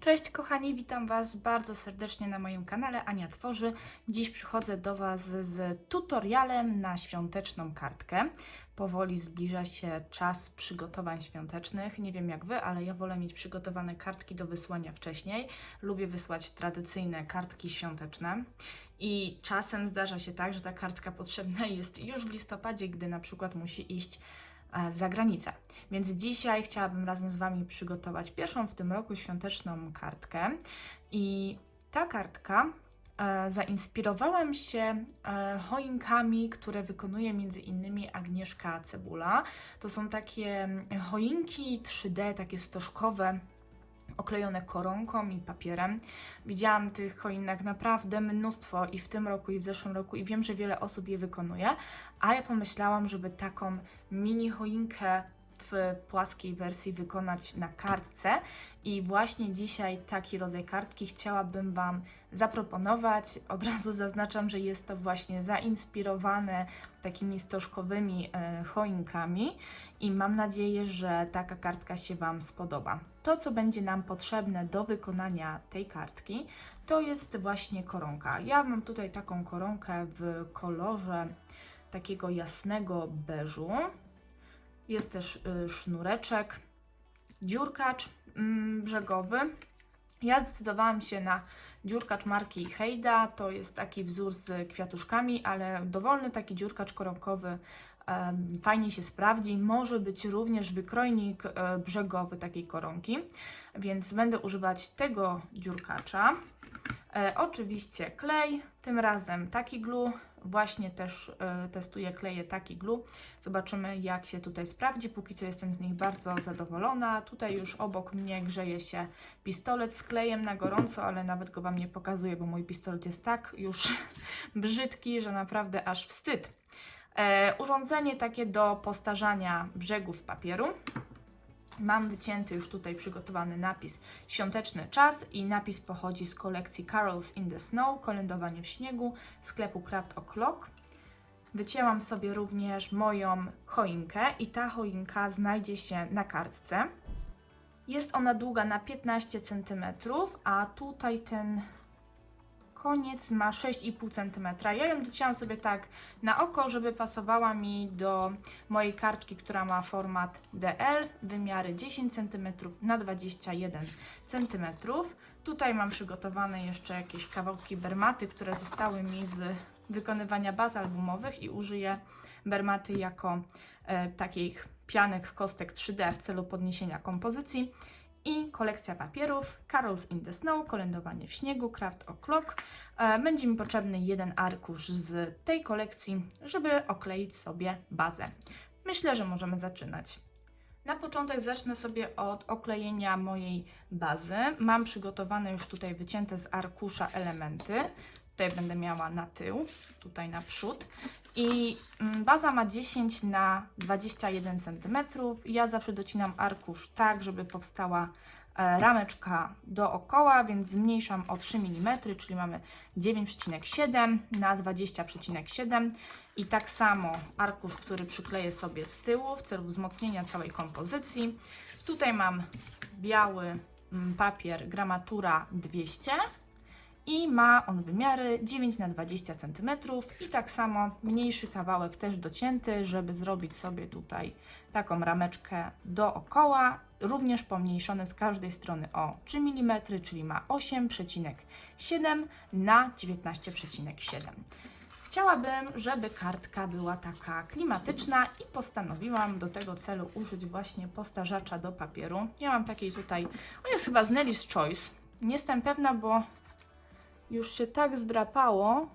Cześć kochani, witam Was bardzo serdecznie na moim kanale Ania Tworzy. Dziś przychodzę do Was z tutorialem na świąteczną kartkę. Powoli zbliża się czas przygotowań świątecznych. Nie wiem jak Wy, ale ja wolę mieć przygotowane kartki do wysłania wcześniej. Lubię wysłać tradycyjne kartki świąteczne. I czasem zdarza się tak, że ta kartka potrzebna jest już w listopadzie, gdy na przykład musi iść za granicę. Więc dzisiaj chciałabym razem z Wami przygotować pierwszą w tym roku świąteczną kartkę. I ta kartka e, zainspirowałam się e, choinkami, które wykonuje między innymi Agnieszka Cebula. To są takie choinki 3D, takie stożkowe, oklejone koronką i papierem. Widziałam tych choinek naprawdę mnóstwo i w tym roku, i w zeszłym roku, i wiem, że wiele osób je wykonuje, a ja pomyślałam, żeby taką mini choinkę w płaskiej wersji wykonać na kartce i właśnie dzisiaj taki rodzaj kartki chciałabym Wam zaproponować. Od razu zaznaczam, że jest to właśnie zainspirowane takimi stożkowymi e, choinkami i mam nadzieję, że taka kartka się Wam spodoba. To, co będzie nam potrzebne do wykonania tej kartki, to jest właśnie koronka. Ja mam tutaj taką koronkę w kolorze takiego jasnego beżu. Jest też y, sznureczek, dziurkacz mm, brzegowy. Ja zdecydowałam się na dziurkacz marki Hejda. To jest taki wzór z kwiatuszkami, ale dowolny taki dziurkacz koronkowy fajnie się sprawdzi. Może być również wykrojnik e, brzegowy takiej koronki, więc będę używać tego dziurkacza. E, oczywiście klej, tym razem taki glue. Właśnie też e, testuję kleje taki glue. Zobaczymy jak się tutaj sprawdzi. Póki co jestem z nich bardzo zadowolona. Tutaj już obok mnie grzeje się pistolet z klejem na gorąco, ale nawet go Wam nie pokazuję, bo mój pistolet jest tak już brzydki, że naprawdę aż wstyd. E, urządzenie takie do postarzania brzegów papieru. Mam wycięty już tutaj przygotowany napis Świąteczny czas i napis pochodzi z kolekcji Carols in the Snow, kolędowanie w śniegu, sklepu Craft O'Clock. Wycięłam sobie również moją choinkę i ta choinka znajdzie się na kartce. Jest ona długa na 15 cm, a tutaj ten koniec ma 6,5 cm. Ja ją docięłam sobie tak na oko, żeby pasowała mi do mojej kartki, która ma format DL, wymiary 10 cm na 21 cm. Tutaj mam przygotowane jeszcze jakieś kawałki bermaty, które zostały mi z wykonywania baz albumowych i użyję bermaty jako e, takich pianek kostek 3D w celu podniesienia kompozycji i kolekcja papierów Carols in the Snow, kolędowanie w śniegu, Craft O'Clock. E, Będzie mi potrzebny jeden arkusz z tej kolekcji, żeby okleić sobie bazę. Myślę, że możemy zaczynać. Na początek zacznę sobie od oklejenia mojej bazy. Mam przygotowane już tutaj wycięte z arkusza elementy. Tutaj będę miała na tył, tutaj na przód. I mm, baza ma 10 na 21 cm. Ja zawsze docinam arkusz tak, żeby powstała e, rameczka dookoła, więc zmniejszam o 3 mm, czyli mamy 9,7 na 20,7 i tak samo arkusz, który przykleję sobie z tyłu w celu wzmocnienia całej kompozycji. Tutaj mam biały mm, papier gramatura 200 i ma on wymiary 9 na 20 cm i tak samo mniejszy kawałek też docięty, żeby zrobić sobie tutaj taką rameczkę dookoła, również pomniejszony z każdej strony o 3 mm, czyli ma 8,7 na 19,7. Chciałabym, żeby kartka była taka klimatyczna i postanowiłam do tego celu użyć właśnie postarzacza do papieru. Ja mam takiej tutaj, on jest chyba z Nelly's Choice. Nie jestem pewna, bo już się tak zdrapało,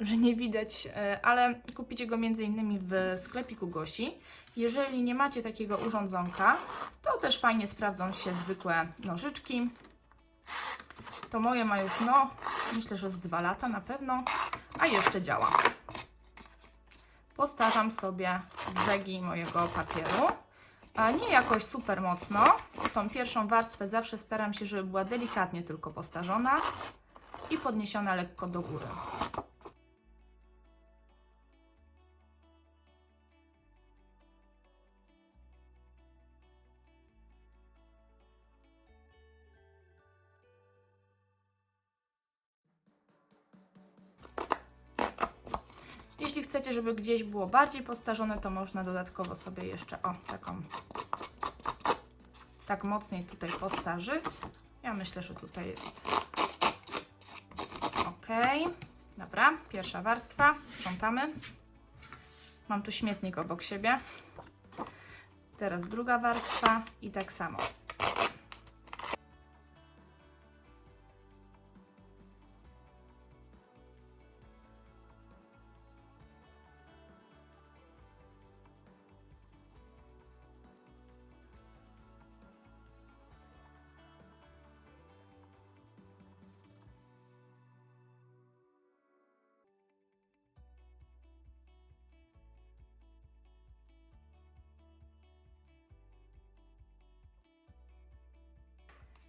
że nie widać, e, ale kupicie go m.in. w sklepiku Gosi. Jeżeli nie macie takiego urządzonka, to też fajnie sprawdzą się zwykłe nożyczki. To moje ma już, no, myślę, że z dwa lata na pewno, a jeszcze działa. Postarzam sobie brzegi mojego papieru. A nie jakoś super mocno. Tą pierwszą warstwę zawsze staram się, żeby była delikatnie tylko postarzona i podniesiona lekko do góry. Jeśli chcecie, żeby gdzieś było bardziej postarzone, to można dodatkowo sobie jeszcze o taką tak mocniej tutaj postarzyć. Ja myślę, że tutaj jest Dobra, pierwsza warstwa. Sprzątamy. Mam tu śmietnik obok siebie. Teraz druga warstwa i tak samo.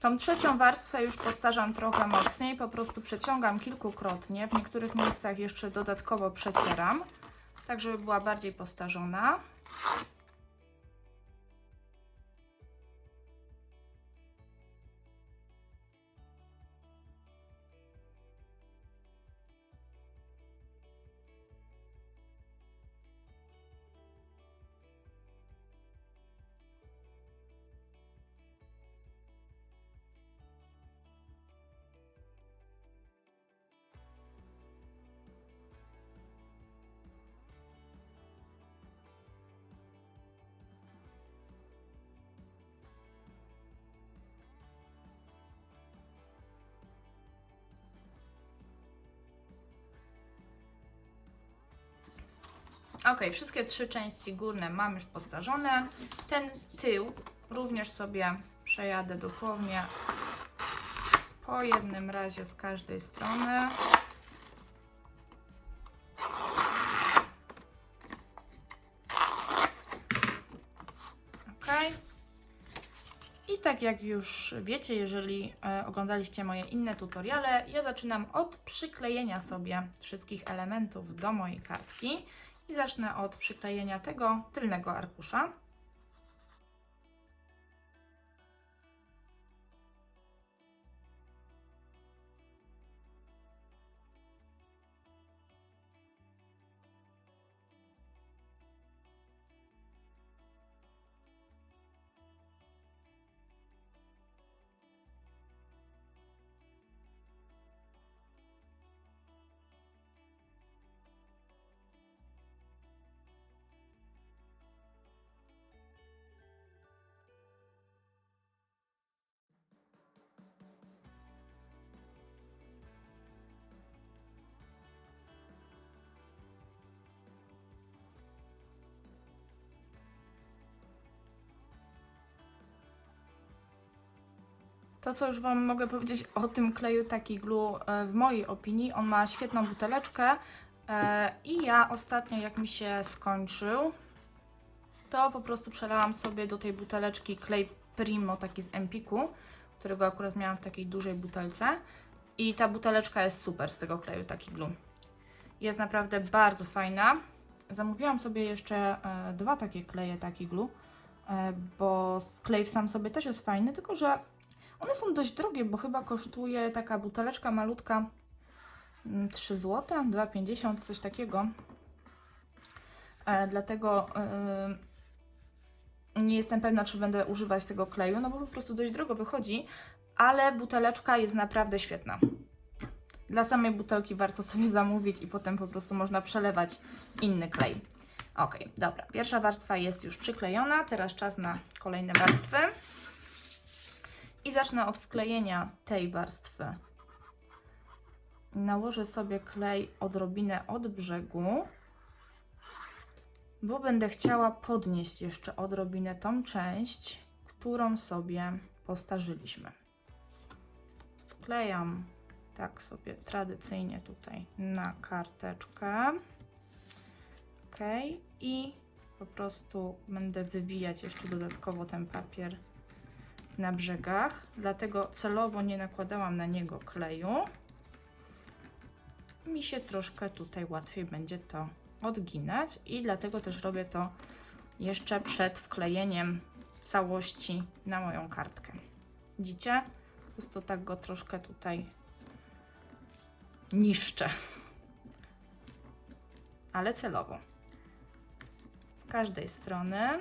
Tą trzecią warstwę już postarzam trochę mocniej, po prostu przeciągam kilkukrotnie. W niektórych miejscach jeszcze dodatkowo przecieram, tak żeby była bardziej postarzona. Ok, wszystkie trzy części górne mam już postarzone. Ten tył również sobie przejadę dosłownie po jednym razie z każdej strony. Ok. I tak jak już wiecie, jeżeli e, oglądaliście moje inne tutoriale, ja zaczynam od przyklejenia sobie wszystkich elementów do mojej kartki zacznę od przyklejenia tego tylnego arkusza. To, co już Wam mogę powiedzieć o tym kleju Taki Glue, e, w mojej opinii, on ma świetną buteleczkę e, i ja ostatnio, jak mi się skończył, to po prostu przelałam sobie do tej buteleczki klej Primo, taki z Empiku, którego akurat miałam w takiej dużej butelce i ta buteleczka jest super z tego kleju Taki Glue. Jest naprawdę bardzo fajna. Zamówiłam sobie jeszcze e, dwa takie kleje Taki Glue, bo klej sam sobie też jest fajny, tylko że one są dość drogie, bo chyba kosztuje taka buteleczka malutka mm, 3 zł, 2,50, coś takiego. E, dlatego e, nie jestem pewna, czy będę używać tego kleju, no bo po prostu dość drogo wychodzi, ale buteleczka jest naprawdę świetna. Dla samej butelki warto sobie zamówić i potem po prostu można przelewać inny klej. Ok, dobra. Pierwsza warstwa jest już przyklejona, teraz czas na kolejne warstwy. I zacznę od wklejenia tej warstwy. Nałożę sobie klej odrobinę od brzegu, bo będę chciała podnieść jeszcze odrobinę tą część, którą sobie postarzyliśmy. Wklejam tak sobie tradycyjnie tutaj na karteczkę. Ok, i po prostu będę wywijać jeszcze dodatkowo ten papier na brzegach, dlatego celowo nie nakładałam na niego kleju. Mi się troszkę tutaj łatwiej będzie to odginać i dlatego też robię to jeszcze przed wklejeniem całości na moją kartkę. Widzicie? Po prostu tak go troszkę tutaj niszczę. ale celowo. Z każdej strony.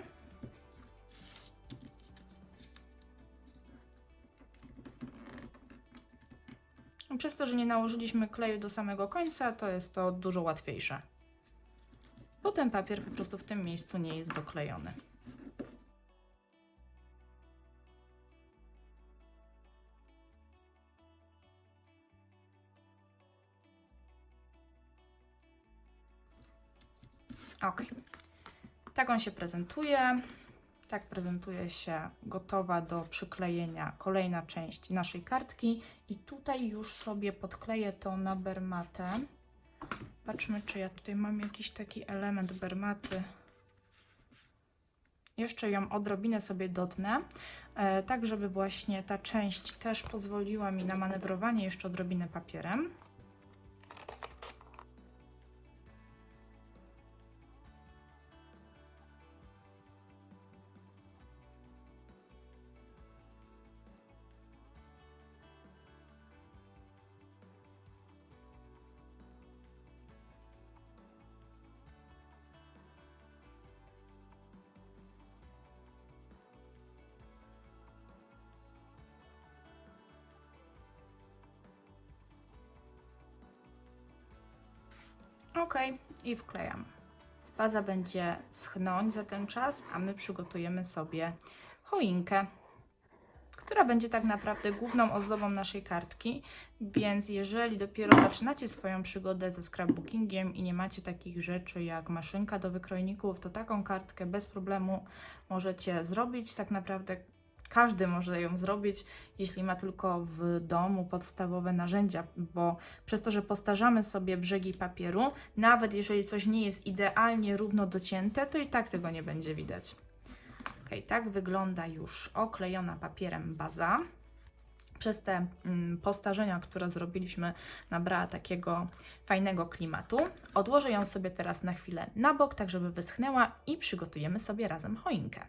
Przez to, że nie nałożyliśmy kleju do samego końca, to jest to dużo łatwiejsze. Bo ten papier po prostu w tym miejscu nie jest doklejony. Ok. Tak on się prezentuje. Tak prezentuje się gotowa do przyklejenia kolejna część naszej kartki. I tutaj już sobie podkleję to na bermatę. Patrzmy, czy ja tutaj mam jakiś taki element bermaty. Jeszcze ją odrobinę sobie dotnę, e, tak żeby właśnie ta część też pozwoliła mi na manewrowanie jeszcze odrobinę papierem. Ok, i wklejam. Baza będzie schnąć za ten czas, a my przygotujemy sobie choinkę, która będzie tak naprawdę główną ozdobą naszej kartki. Więc jeżeli dopiero zaczynacie swoją przygodę ze scrapbookingiem i nie macie takich rzeczy jak maszynka do wykrojników, to taką kartkę bez problemu możecie zrobić. Tak naprawdę każdy może ją zrobić, jeśli ma tylko w domu podstawowe narzędzia, bo przez to, że postarzamy sobie brzegi papieru, nawet jeżeli coś nie jest idealnie równo docięte, to i tak tego nie będzie widać. Ok, tak wygląda już oklejona papierem baza. Przez te mm, postarzenia, które zrobiliśmy, nabrała takiego fajnego klimatu. Odłożę ją sobie teraz na chwilę na bok, tak żeby wyschnęła i przygotujemy sobie razem choinkę.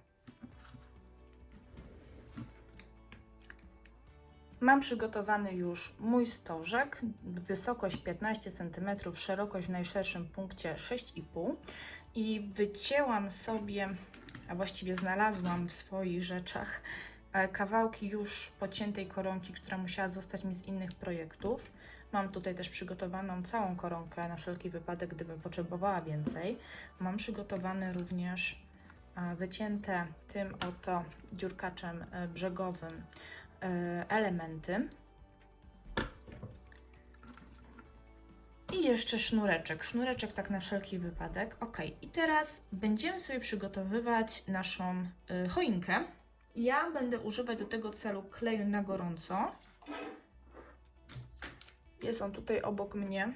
Mam przygotowany już mój stożek, wysokość 15 cm, szerokość w najszerszym punkcie 6,5 i wycięłam sobie, a właściwie znalazłam w swoich rzeczach e, kawałki już pociętej koronki, która musiała zostać mi z innych projektów. Mam tutaj też przygotowaną całą koronkę na wszelki wypadek, gdybym potrzebowała więcej. Mam przygotowane również e, wycięte tym oto dziurkaczem e, brzegowym elementy. I jeszcze sznureczek. Sznureczek tak na wszelki wypadek. Ok, i teraz będziemy sobie przygotowywać naszą y, choinkę. Ja będę używać do tego celu kleju na gorąco. Jest on tutaj obok mnie.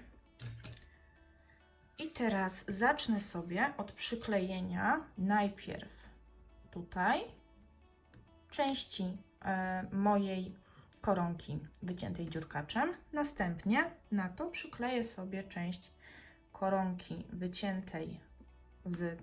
I teraz zacznę sobie od przyklejenia najpierw tutaj części e, mojej koronki wyciętej dziurkaczem. Następnie na to przykleję sobie część koronki wyciętej z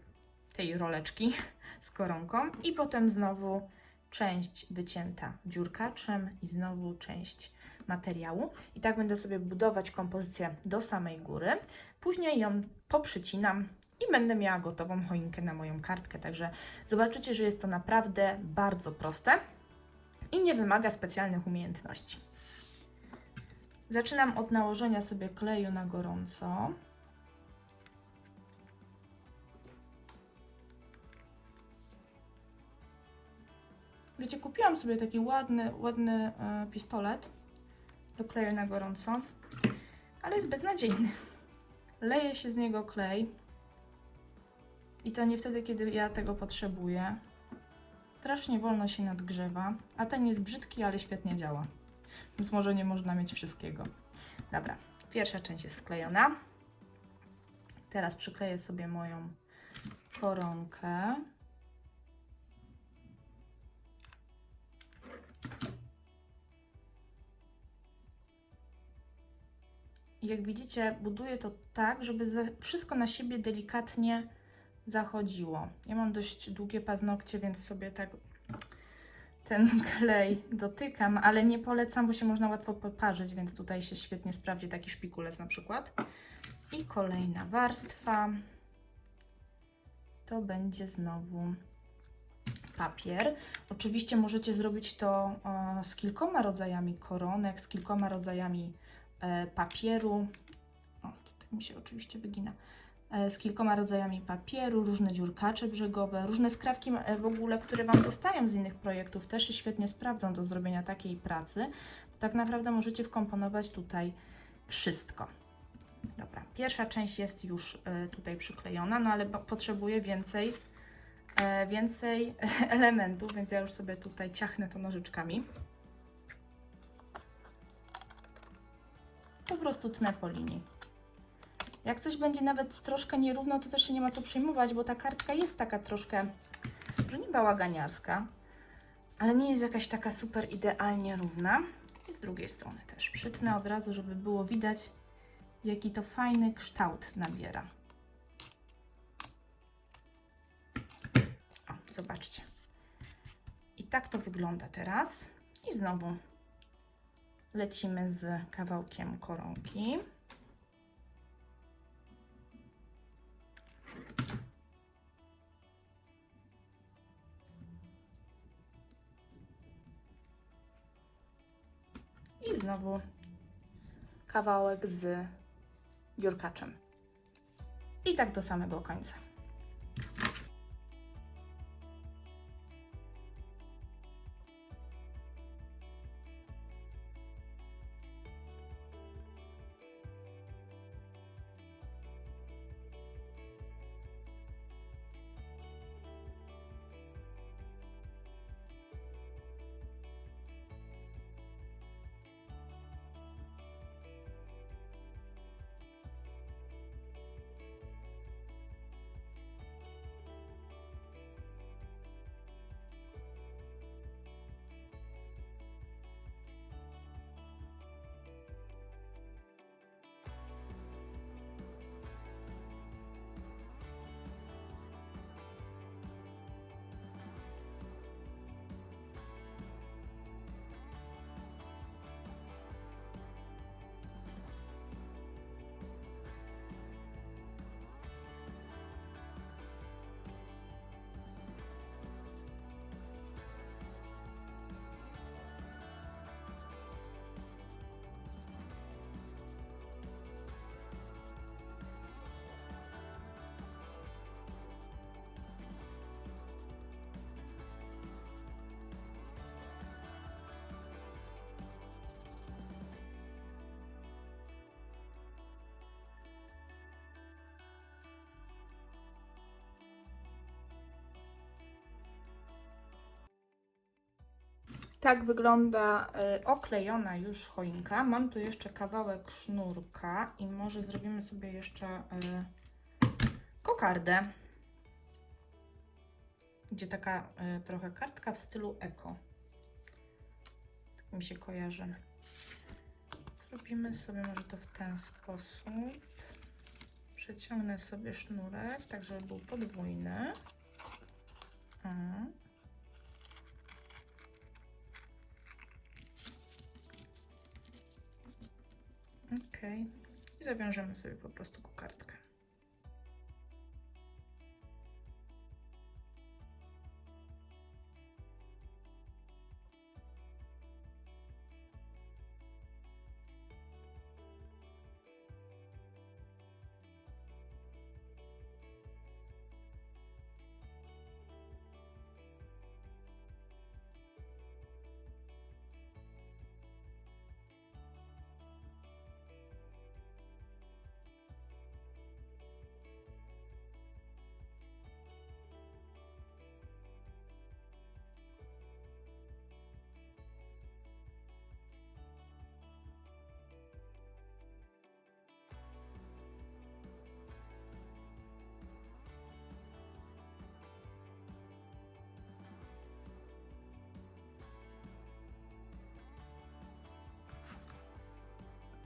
tej roleczki z koronką i potem znowu część wycięta dziurkaczem i znowu część materiału. I tak będę sobie budować kompozycję do samej góry. Później ją poprzycinam i będę miała gotową choinkę na moją kartkę. Także zobaczycie, że jest to naprawdę bardzo proste i nie wymaga specjalnych umiejętności. Zaczynam od nałożenia sobie kleju na gorąco. Wiecie, kupiłam sobie taki ładny, ładny e, pistolet do kleju na gorąco, ale jest beznadziejny. Leje się z niego klej i to nie wtedy, kiedy ja tego potrzebuję. Strasznie wolno się nadgrzewa, a ten jest brzydki, ale świetnie działa. Więc może nie można mieć wszystkiego. Dobra, pierwsza część jest wklejona. Teraz przykleję sobie moją koronkę. Jak widzicie, buduję to tak, żeby wszystko na siebie delikatnie zachodziło. Ja mam dość długie paznokcie, więc sobie tak ten klej dotykam, ale nie polecam, bo się można łatwo poparzyć, więc tutaj się świetnie sprawdzi taki szpikulec na przykład. I kolejna warstwa. To będzie znowu papier. Oczywiście możecie zrobić to e, z kilkoma rodzajami koronek, z kilkoma rodzajami e, papieru. O, tutaj mi się oczywiście wygina. E, z kilkoma rodzajami papieru, różne dziurkacze brzegowe, różne skrawki e, w ogóle, które Wam zostają z innych projektów, też się świetnie sprawdzą do zrobienia takiej pracy. Tak naprawdę możecie wkomponować tutaj wszystko. Dobra, pierwsza część jest już e, tutaj przyklejona, no ale potrzebuję więcej, więcej elementów, więc ja już sobie tutaj ciachnę to nożyczkami. Po prostu tnę po linii. Jak coś będzie nawet troszkę nierówno, to też się nie ma co przejmować, bo ta kartka jest taka troszkę, że nie bałaganiarska, ale nie jest jakaś taka super idealnie równa. I z drugiej strony też przytnę od razu, żeby było widać, jaki to fajny kształt nabiera. O, zobaczcie. I tak to wygląda teraz. I znowu lecimy z kawałkiem koronki. Znowu kawałek z dziurkaczem. I tak do samego końca. Tak wygląda y, oklejona już choinka. Mam tu jeszcze kawałek sznurka i może zrobimy sobie jeszcze y, kokardę. Gdzie taka y, trochę kartka w stylu eko. Tak mi się kojarzy. Zrobimy sobie może to w ten sposób. Przeciągnę sobie sznurek, tak żeby był podwójny. I zawiążemy sobie po prostu kokardkę.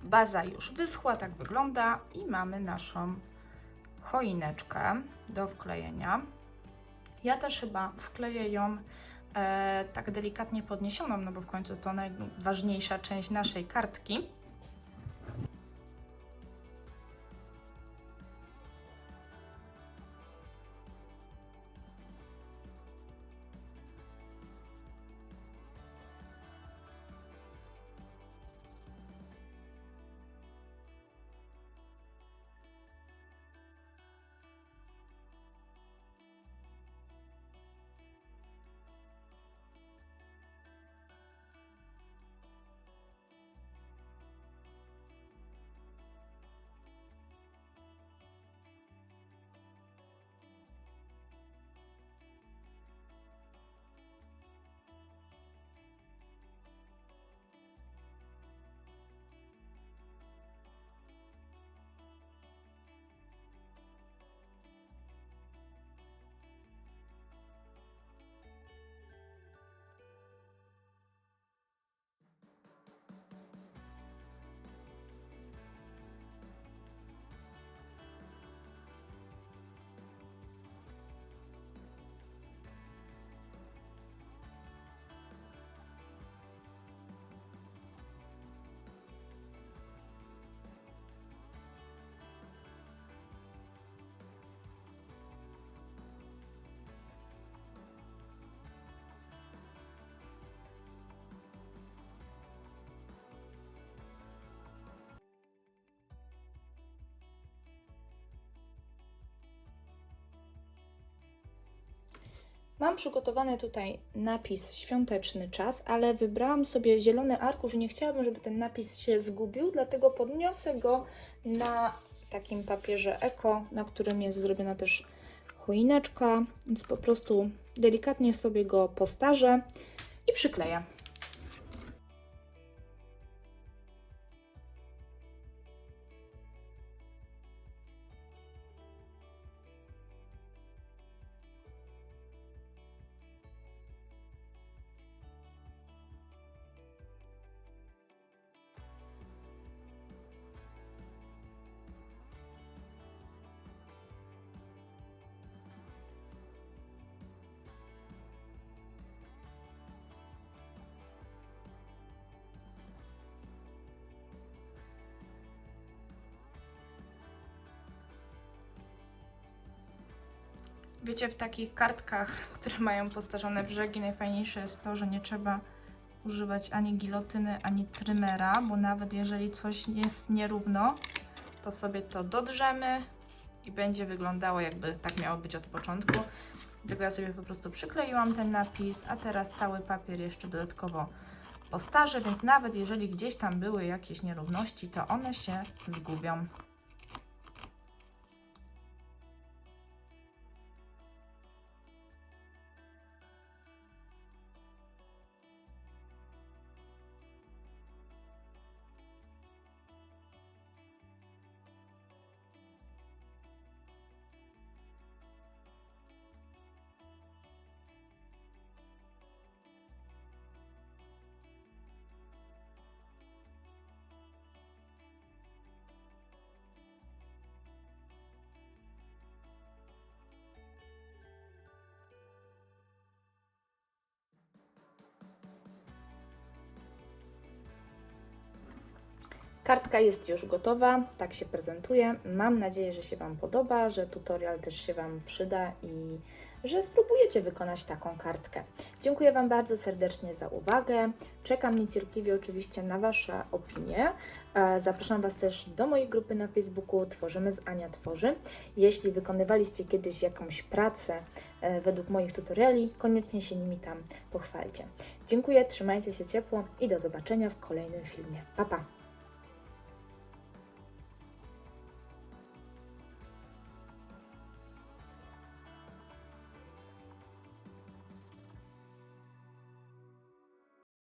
Baza już wyschła, tak wygląda i mamy naszą choineczkę do wklejenia. Ja też chyba wkleję ją e, tak delikatnie podniesioną, no bo w końcu to najważniejsza część naszej kartki. Mam przygotowany tutaj napis świąteczny czas, ale wybrałam sobie zielony arkusz i nie chciałabym, żeby ten napis się zgubił, dlatego podniosę go na takim papierze eko, na którym jest zrobiona też choineczka, więc po prostu delikatnie sobie go postarzę i przykleję. Wiecie, w takich kartkach, które mają postarzone brzegi, najfajniejsze jest to, że nie trzeba używać ani gilotyny, ani trymera, bo nawet jeżeli coś jest nierówno, to sobie to dodrzemy i będzie wyglądało jakby tak miało być od początku. Dlatego ja sobie po prostu przykleiłam ten napis, a teraz cały papier jeszcze dodatkowo postarzę, więc nawet jeżeli gdzieś tam były jakieś nierówności, to one się zgubią. Kartka jest już gotowa, tak się prezentuje. Mam nadzieję, że się Wam podoba, że tutorial też się Wam przyda i że spróbujecie wykonać taką kartkę. Dziękuję Wam bardzo serdecznie za uwagę. Czekam niecierpliwie oczywiście na Wasze opinie. E, Zapraszam Was też do mojej grupy na Facebooku Tworzymy z Ania Tworzy. Jeśli wykonywaliście kiedyś jakąś pracę e, według moich tutoriali, koniecznie się nimi tam pochwalcie. Dziękuję, trzymajcie się ciepło i do zobaczenia w kolejnym filmie. Pa, pa!